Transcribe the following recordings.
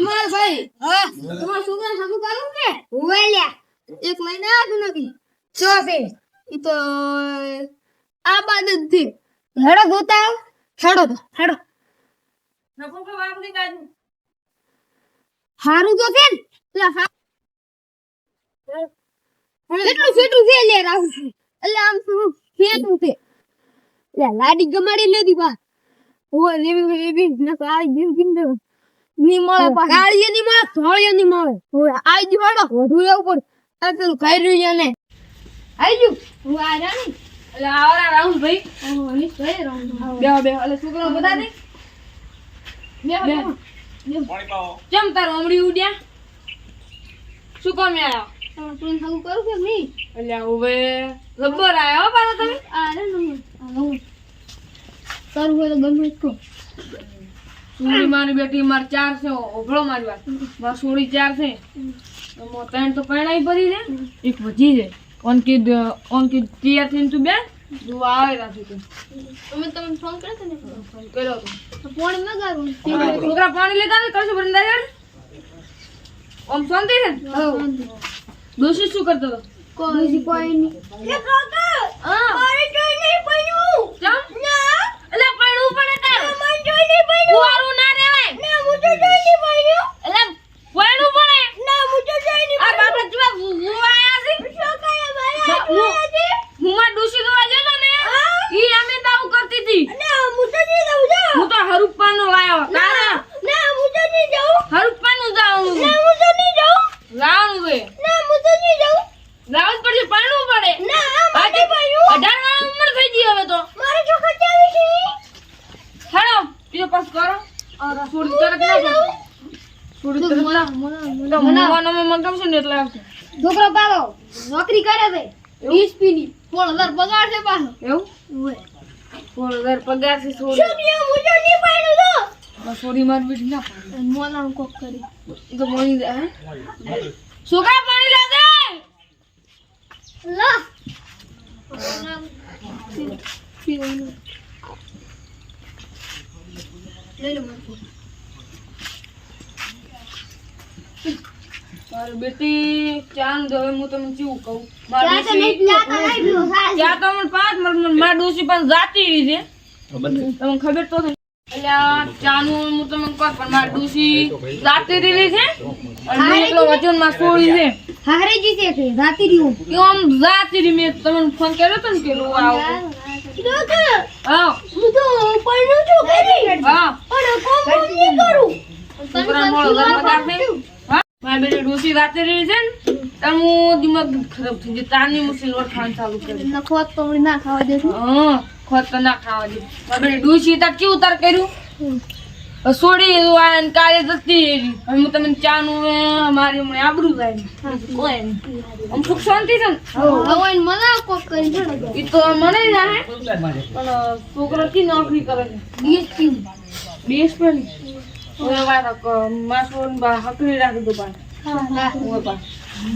માં છે હા. તમારા છોકરા કરું કે? એક મહિના આપ્યું નથી છો છે ઈ તો આ બાદ જ છે. હેડો ગોતા હેડો તો હેડો હારું તો કે હા. કેટલું છેટું છે લે રાહુલ એટલે આમ શું છેટું છે. લે લાડી ગમાડી લેતી બા ઓ રેવી રેવી તો આ જીવ કિંદે ની. મળે પા કાળીએ ની મળે ધોળીએ ની મળે. ઓ આ જ વાળો વધુ એવું પણ આ પેલું ખાઈ રહ્યું ને. આઈ જુ હું આ રાની એટલે આવરા રાહુલ ભાઈ ઓ ની રહું બે બે એટલે છોકરો બધા દે બે બે. પાણી પાવો. ચમ તાર અમડી ઉડ્યા. શું કામ આયા? તમે તું કરું કે નહીં? એટલે હવે જબ્બર હો પાછા તમે? આ રે નમો આ હોય તો ગમે તો સુરી મારી બેટી માર ચાર છે. ઓભળો મારી વાત. માર ચાર છે. ત્રણ તો પરણાઈ પડી છે. એક વધી છે. ઓનકી ઓનકી તૈયાર થઈને તું બે તું આવે રાખી તું. તમે તમે ફોન કર્યો ને? ફોન કર્યો તો ફોન મગાવું છોકરા પાણી લેતા કશું યાર ઓમ શાંતિ છે દોષી શું કરતો હતો કોઈ કોઈ નહીં એ કાકા હા મારે જોઈ નહીં પડ્યું ચમ ના એટલે પડવું પડે તાર મને જોઈ નહીં પડ્યું વારું ના રહેવાય ના હું તો જોઈ નહીં પડ્યું એટલે પડવું પડે ના હું તો જોઈ નહીં આ બાપા હું આયા છે શું કયા મારે બા- હું- આજે હું માં ડોશી દોવા જતો ને હા? ઈ અમે દાવ કરતી હતી ના હું તો નહીં જાઉં જા હું તો હરુપ્પાનો લાયો તારા ના હું તો નહીં જાઉં હરુપ્પાનું જાઉં ના હું તો નહીં જાઉં લાવવાનું છે ના હું તો નહીં જાઉં લાવવું જ પડશે પરણવું પડે ના આ મારે બાકી પડ્યું અઢાર વર્ષ ઉંમર થઈ ગઈ હવે તો મારે જો ખચાવી છે હેડો બીજો પાસ કરો અરે છોડી તરત ના કરો છોડી તરત ના તો મવાનો માં ગમશે ને એટલે આવશે છોકરો પાલો નોકરી કરે છે. વીસ પીની સોળ હજાર પગાર છે પાછો. એવું? સોળ હજાર પગાર છે સોળી સોરી માર મારી બેટી ના પાડે. મોલાનું કોક કરી તો મળી દે હે? છોકરા પાણી લા દે. લા. લઈ લો મને મારી બેટી ચાંદ હવે હું તમને કેવું કહું? ત્યાં તો નહીં ત્યાં તો નહીં પીવો સાહેબ ત્યાં તો મને પાંચ માર માર ડોસી પણ જાતી રહી છે. તમને ખબર તો એટલે ચાનું હું તમને કહું પણ મારી ડોસી જાતી રહી છે. અને એટલો વચનમાં છોડી છે. હારે જીતે છે રાતી રહ્યું? કે આમ જાતી રહી? મેં તમને ફોન કર્યો તો ને કે લો આવો હા હું. તો પડ્યું છું કરી. હા. પણ કોમ કોમ નહીં કરું. છોકરા મોળો ઘરમાં કાઢે હા બેટી ડોસી રહી છે ને ત્યારે હું દિમાગ ખરાબ થઈ ગયો. તારની મશીન ખાવાનું ચાલુ કરી. ખોત તો ના ખાવા દેતું હા ખોત તો ના ખાવા દે. બાબરે ડૂસી તાર કેવું તાર કર્યું? સોડી આ ને કાલે જતી હું તમને ચા નું મારી હમણાં આબરું જાય. કોઈ આમ સુખ શાંતિ છે ને? મને કોક કરી છે એ તો. મને જાહે પણ છોકરો કી નોકરી કરે છે? ડીએસપી ડીએસપી ની હવે વાત માસો બા હકરી રાખી દો બા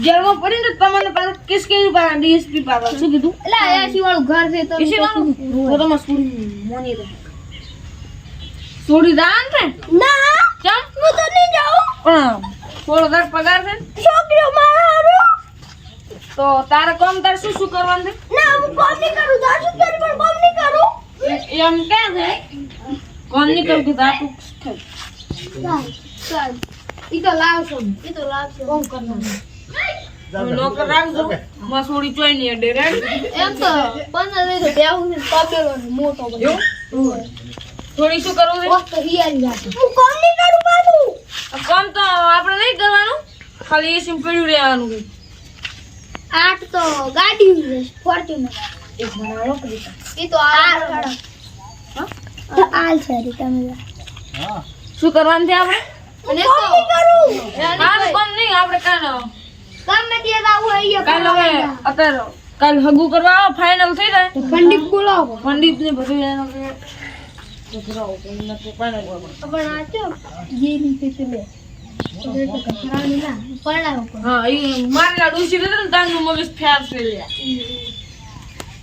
જેલમાં પડી ને તમને પાછા કેસ કેવી પા ડીએસપી પાછા શું કીધું? એટલે આયાસી વાળું ઘર છે તો એસી વાળું તો તમારે સોડી મોની રહે. સોડી દાન ને? ના. ચમ? હું તો નહીં જાઉં. પણ થોડો ઘર પગાર છે? છોકરીઓ હારો. તો તારે કોમ તારે શું શું કરવાનું ના હું કોમ નહીં કરું. દસ કરી પણ કોમ નહીં કરું? એમ કે છે? કોમ નહીં કરું કે તું ચાલ ચાલ. ઈ તો લાવશો ઈ તો લાવશો કોમ કરવાનું? નોકર રાખજો. માં સોડી ચોઈ અડે રેડ એમ તો પંદર તો બેહું છે તપેલો મોટો બધો. થોડી શું કરવું છે? ઓફ તો હિયારી હું કોમ નહીં કરું બાબુ કામ તો આપણે નહીં કરવાનું. ખાલી એસી પડ્યું રહેવાનું છે આઠ તો ગાડી છે ફોર્ચ્યુનર. એક બનાવો કરી તો આ આલ છે શું કરવાનું છે આપણે? અને નહીં આપણે કાલ ગમે ત્યાં આવું અહીંયા કાલ હવે અત્યારે કાલ હગું કરવા આવો ફાઇનલ થઈ જાય. પંડિત બોલાવો પંડિત ને બધું એનો હા એ મારેલા ડોશી રહેતા ને મગજ ફેર.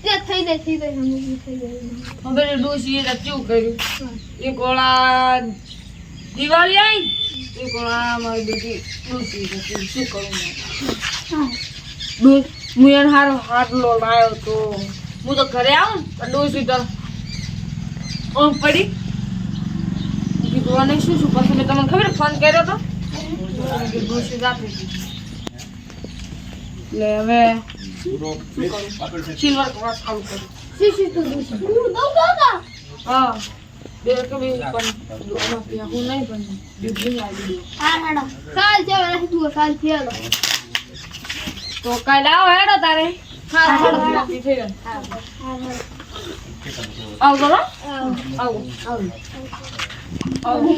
તે થઈ જાય થઈ જાય થઈ જાય. હવે એ ડોશી એ કર્યું? એક ઓળા દિવાળી આવી મારી બેટી ડોશી હતી. શું કરું મેં? હું એને હારો હાટલો લાયો તો. હું તો ઘરે આવું ને તો ડોશી તો. ઓમ પડી. કીધું શું શું પછી મેં તમને ખબર ફોન કર્યો તો? કીધું જાતી હતી. એટલે હવે સિલ્વર ક્રોસ કર્યું શી શી હું. તું કાલ આવો હેડો તારે. આવો આવો.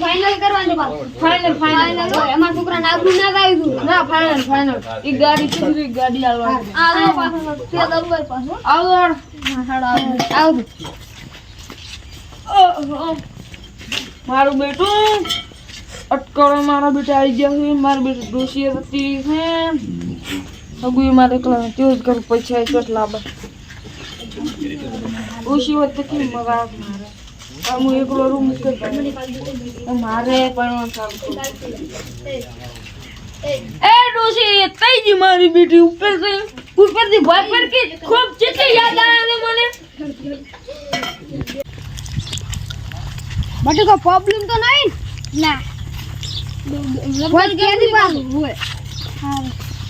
ફાઇનલ કરવાની ફાઇનલ ફાઇનલ એમાં છોકરાને આબરૂ ના તું ના ફાઇનલ ફાઇનલ એક ગાડી એક ગાડી આવવાની આ પાછો તે દબર પાછો. આવો આવો. આવો. મારું બેટું અટકળો મારા બેટા આવી ગયા છે. મારી બેટી ડોસી હતી છે. અગુઈ મારે એકલા તેવું જ કરું પૈસા કેટલા બસ ડોસી હોત તો કેમ મગા મારે? પણ હું એકલો રૂમ કરી મારે પણ એ ડોસી તઈ જી મારી બેટી ઉપરથી ઉપરથી ભાઈ પર કે ખૂબ ચીટી યાદ આવે ને મને? બટુ કો પ્રોબ્લેમ તો નહીં ના? હોય.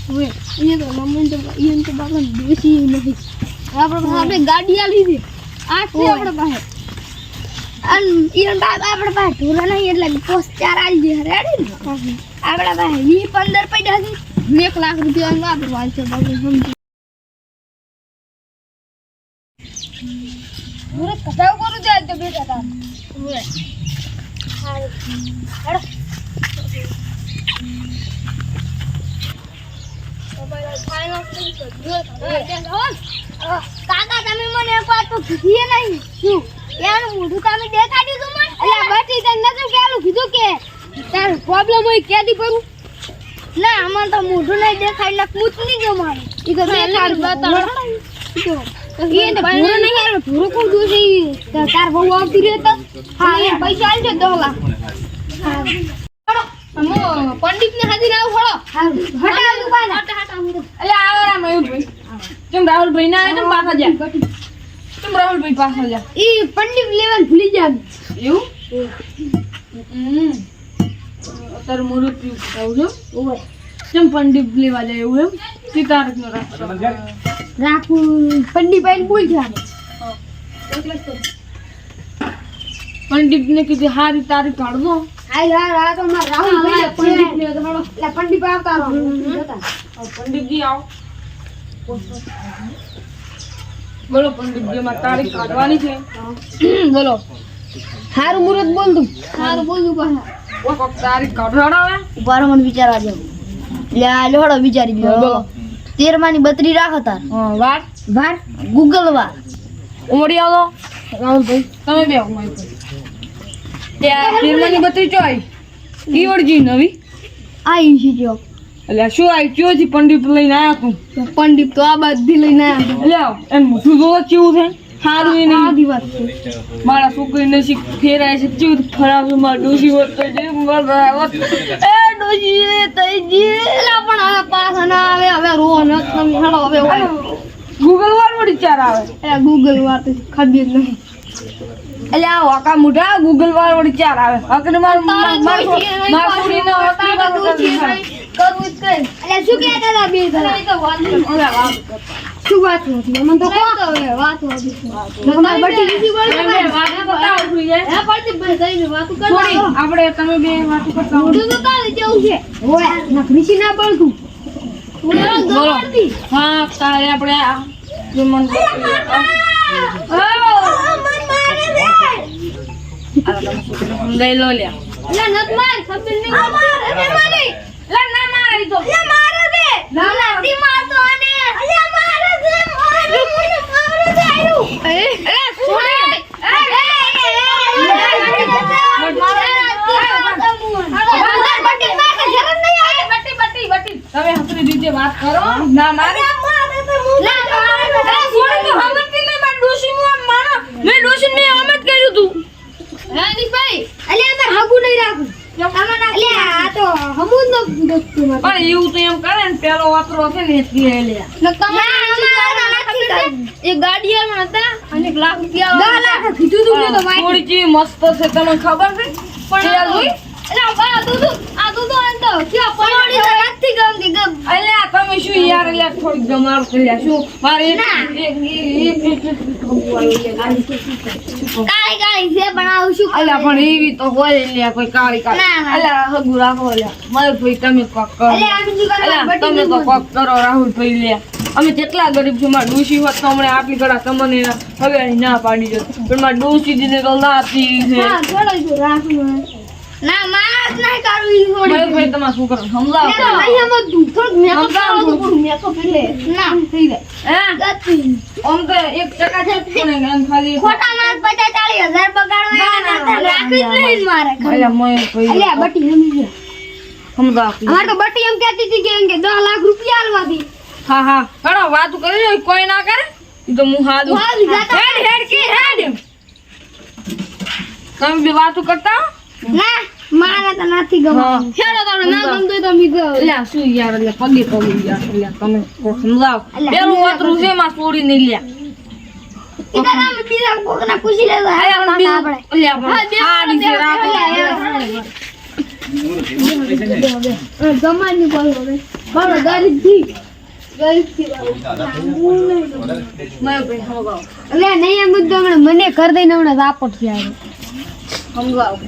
હોય. એ તો મમ્મી તો ઈન તો બાપા દેશી નથી આપણે આપણે ગાડી આલી છે આપણે પાસે. અન ઈન બાપ આપણા પાસે ઢોલા નહીં એટલે પોસ ચાર આવી દે રેડી ને. આપણા પાસે વી પંદર પડ્યા છે. એક લાખ રૂપિયા વાપરવા છે બાપુ સમજી. મુરત કસાવ કરું જાય તો બેટા તાર હોય કાકા તમે મને એક વાત તો કીધી નહીં શું એનું મોઢું તમે દેખાડ્યું તું મને એટલે બટી તને નતું પેલું કીધું કે તાર પ્રોબ્લેમ હોય કેદી ના અમાર તો મોઢું નહીં દેખાય એટલે પૂછ નહીં ગયો મારે. ઈ તો દેખાડ બતાડો. ઈ તો ભૂરો નહીં આવે ભૂરો કોણ જોશે તાર બહુ આવતી રહે તો હા એ પૈસા આલજો 10 લાખ પંડિત ને હાજર આવું હળો. હટાવ પાછા. એટલે આવો રામ મયુરભાઈ કેમ રાહુલભાઈ ના આવે કેમ પાછા ગયા કેમ રાહુલભાઈ પાછા ગયા ઈ પંડિત લેવલ ભૂલી જાય. એવું? હમ. અત્યારે છે? કેમ પંડિત લેવા જાય એવું એમ? સીતારક નો રાખશો રાખું પંડિત ભાઈ બોલ જાય પંડિત ને કીધી હારી તારી કાઢવો હાય યાર આ તો મારા રાહુલ પંડિત ને એટલે પંડિત આવતા રહો. જતા પંડિતજી આવો. બોલો પંડિતજી માં તારીખ કાઢવાની છે. બોલો. હારું મુરત બોલ તું. હારું બોલ તું પાછા તારીખ કાઢવાના ઉભારો મને વિચારવા જાવ લે આ લોડો વિચારી લ્યો. તેર માની બત્રી રાખો તાર વાર વાર ગૂગલ વાર ઉમરી આવો. રાહુલભાઈ તમે બે ત્યાં તેરમાં ની બત્રી ચોઈ ઈવડજી નવી? આ ઈસી જો. એટલે શું આવી ચોથી પંડિત લઈને આયા તું? પંડિત તો આ બધી લઈને આવ્યા એટલે આવ એમ મોટું જોવા કેવું છે સારું એ નહીં. છે મારા છોકરી નસીબ ફેરાય છે ચૂત ખરાબ છે મારા ડોશી હોત જે હોત. એ એ તઈ જીલા પણ હવે પાસ ના આવે હવે રો ન તમે હેડો હવે ગૂગલ વાર વળી ચાર આવે. એટલે ગૂગલ વાર તો ખબર નહીં. એટલે આ વાકા મુઢા ગૂગલ વાર વળી ચાર આવે. હકને માર માર માર હકની વાત કરવી જ કઈ. એટલે શું કહેતા હતા બે જણા શું વાત હતી મને તો કહો. હવે વાત હતી તમારે. બટી બીજી બોલ વાત બતાવો થઈ હે પડતી ભાઈ જઈને વાતું છોડી, આપણે તમે બે વાતો કરતા હો. તો કાલે જેવું છે. હોય નકરી ના પડતું. બોલો હા કાલે આપણે આ મન લઈ લો લ્યા. એટલે નત માર ખબર નહીં. પડતી મારી. તમે હસરી રીતે વાત કરો ના મારે પણ એવું તો એમ કરે ને પેલો વાતરો છે ને એટલે લે. એક ગાડી આલવાના હતા. અને એક લાખ રૂપિયા લાખ કીધું તું તો થોડી ચીવી મસ્ત છે તમને ખબર છે? પણ કરો કરો અમે જેટલા ગરીબ છે મારા ડોસી હોત તો હમણાં આપી ગળા તમને હવે ના પાડી દો પણ મારા ડોસી દીધે તો ના આપી છે ના માસ નહીં કરવું થોડી. ભાઈ તમારે શું કરો સમજાવો. ના, નહીં. થોડુંક makeup કરાવો તો મેં તો એટલે ના. થઈ જાય. હા. આમ તો એક ટકા છે પણ એમ ખાલી ખોટા માર પચાસ ચાલીસ હજાર બગાડવા ના, જ નહીં મારે અલ્યા મોય કોઈ અલ્યા બટી સમજી સમજાવો અમારે તો બટી એમ કહેતી હતી કે એમ કે દસ લાખ રૂપિયા આલવા દી. હા હા. વાતું કરી કોઈ ના કરે? તો હું હાદું હું હાદું, જાતા. હેડ હેડ કે હેડ. તમે બી વાતું કરતા? ના મારે તો નથી ગમતું હેડો તમને ના ગમતું તો ગયો. અલ્યા શું યાર એટલે પગે પગે યાર અલ્યા તમે સમજાવ. પેલું વાતરું છે માં છોડી નહીં લ્યા બીજા બીજું- હમણાં મને કર હમણાં રાપટથી આવ્યો સમજાવો.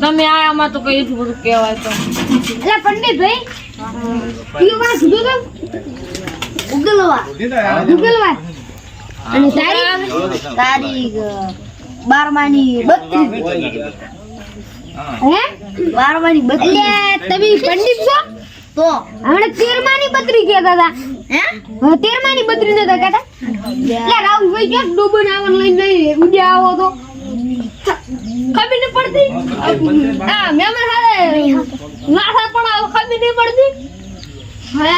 તમે અમાર તો કઈ બધું કહેવાય તો પંડિત ભાઈ તારીખ તારીખ બારમાની બત્રીસ. હે? બારમાની બત્રી તમે પંડિત છો? તો. હમણાં તેરમાની બત્રી કહેતા હતા હે? તેરમાની બત્રી નતા કહેતા એટલે રાહુલભાઈ ક્યાં ડોબન આવન લઈને નહીં ઉડ્યા આવો તો. ખબર નહીં પડતી? હા મેમર હાલે નાસા પણ આવો ખબર નહીં પડતી. હે?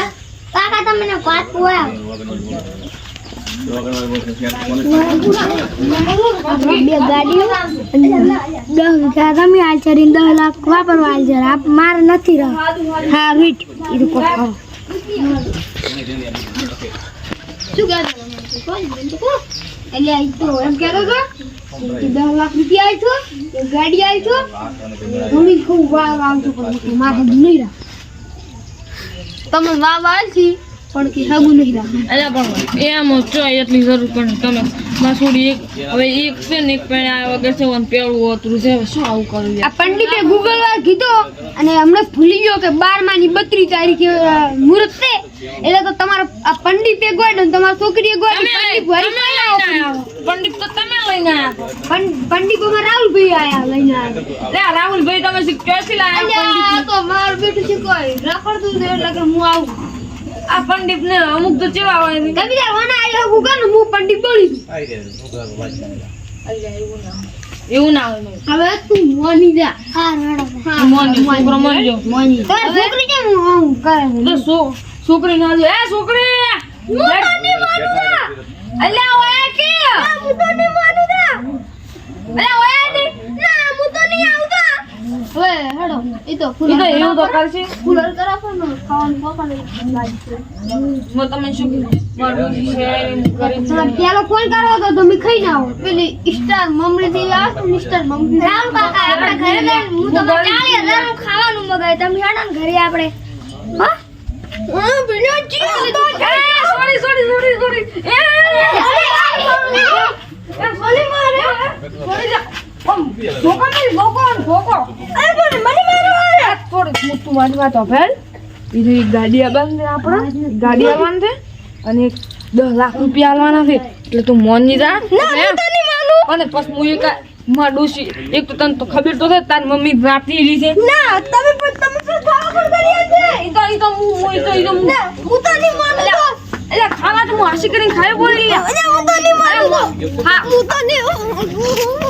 કાકા તમને વાત પોયા બે ગાડીઓ દસ વીઘા તમે હાલ છે દસ લાખ વાપરવા હાલ છે આપ મારે નથી રહ હા વીટ એ કહેતો એટલે આ તો એમ કહેતો હતો દસ લાખ રૂપિયા આવી ગાડી આવી છો મમ્મી ખૂબ પણ મારે નહીં રાખ તમે વાવ આવશી પણ કે હાગુ નહીં રાખે. અલા પણ એમ જો એટલી જરૂર પણ તમે. માસુડી એક હવે એક છે ને એક પેણે આ વગર છે વન પેળું હતું છે શું આવું કરું આ પંડિતે ગૂગલ વાર કીધો અને હમણે ભૂલી ગયો કે બારમાની બત્રીસ તારીખે મુહૂર્ત છે. એટલે તો તમારા આ પંડિતે ગોડ અને તમારી છોકરીએ ગોડ તમે પંડિત તમે ભરી પંડિત તો તમે લઈને પંડિત પં- પંડિતોમાં રાહુલભાઈ આયા લઈને આવ્યા. લે રાહુલભાઈ તમે શી- ક્યાંથી લાયા પંડિત તો મારું બેટું છે કોઈ. રાખડ દઉં એટલે કે હું આવું. આ પંડિત ને અમુક તો ચેવા હોય ને તમે તાર આયો ગુગા હું હું પંડિત બોલી છું. એવું ના હોય ભાઈ. હવે તું મોની જા હા રડો છોકરો. મોની છોકરી કેમ આવું કરે છે? તો છોકરી ના જો. એ છોકરી હું તો નહીં માનું ના. અલ્યા ઓય કે હું તો નહીં માનું ના. અલ્યા ઓયની ના, હું તો નહીં આવતા. હવે હેડો એ તો ઈ એવું તો કરશે ફૂલર કરાવો ને ખાવાનું પકડે લાગશે હું તમને શું મારું છે એમ પેલો ફોન કરો તો તમે ખાઈ ના આવો પેલી સ્ટાર મમરી થી આવશે સ્ટાર મમરી રામ કાકા આપણે ઘરે જઈને હું તમને 40000 નું ખાવાનું મગાય તમે હેડો ને ઘરે આપણે હા હા બીજો જીઓ તો સોરી સોરી સોરી સોરી એ સોરી મારે સોરી જા અને એક દસ લાખ રૂપિયા આવવાના છે. એટલે તું મોની જા અને પછી હું એક માં ડોશી એક તો તને તો ખબર તો છે તાર મમ્મી રાતી રહી છે. ના તમે પણ તમે પણ ખાવા કરી છે. ઈ તો ઈ તો હું હું ઈ તો ઈ તો હું હું તો નહીં માનું એટલે ખાવા તો હું હાસી કરીને ખાઈ બોલી હું તો. નહીં માનું હા હું તો નહીં